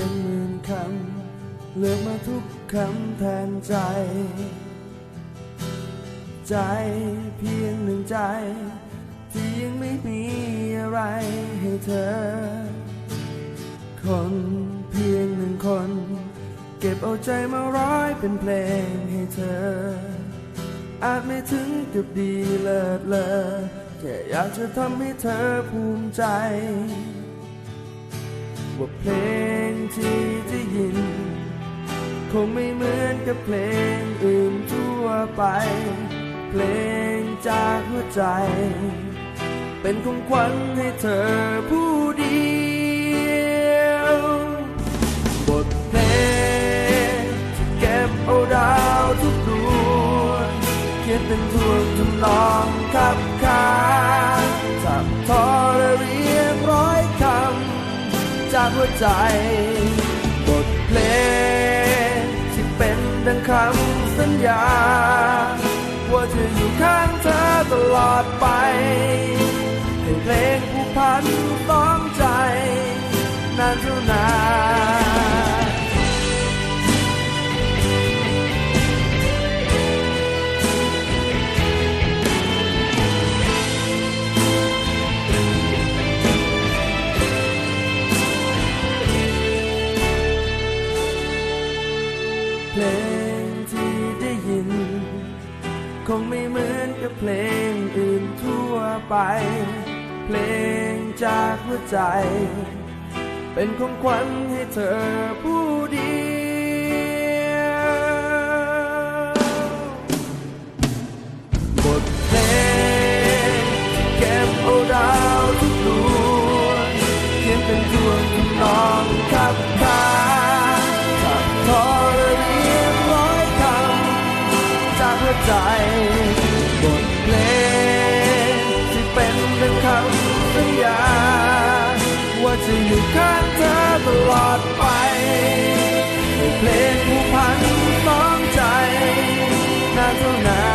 เป็นหมื่นคำเลือกมาทุกคำแทนใจ ใจเพียงหนึ่งใจ ที่ยังไม่มีอะไรให้เธอ คนเพียงหนึ่งคน เก็บเอาใจมาร้อยเป็นเพลงให้เธอ อาจไม่ถึงกับดีเลิศเลอแค่อยากจะทำให้เธอภูมิใจ ว่าเพลงที่ได้ยิน คงไม่เหมือนกับเพลงอื่นทั่วไป เพลงจากหัวใจ เป็นของขวัญให้เธอผู้เดียวบทเพลงที่เก็บเอาดาวทุกดวงเขียนเป็นทวงทำนองขับขาน หัวใจ บทเพลงที่เป็นดังคำสัญญา ว่าจะอยู่ข้างเธอตลอดไป ให้เพลงผู้พันต้องใจ นานเท่านาน งที่ได้ยิน คงไม่เหมือนกับเพลงอื่นทั่วไป เพลงจากหัวใจ เป็นของขวัญให้เธอผู้เดียวบทเพลงเก็บเอาดาวทุกดวงเขียนเป็นทวงทำนองขับขาขับทอ ใจบทเพลงที่เป็นเรื่คำสัญญาว่าจะอยู่ข้างเธอตลอดไปบทเพลงผู้พันสองใจนานเท่านาน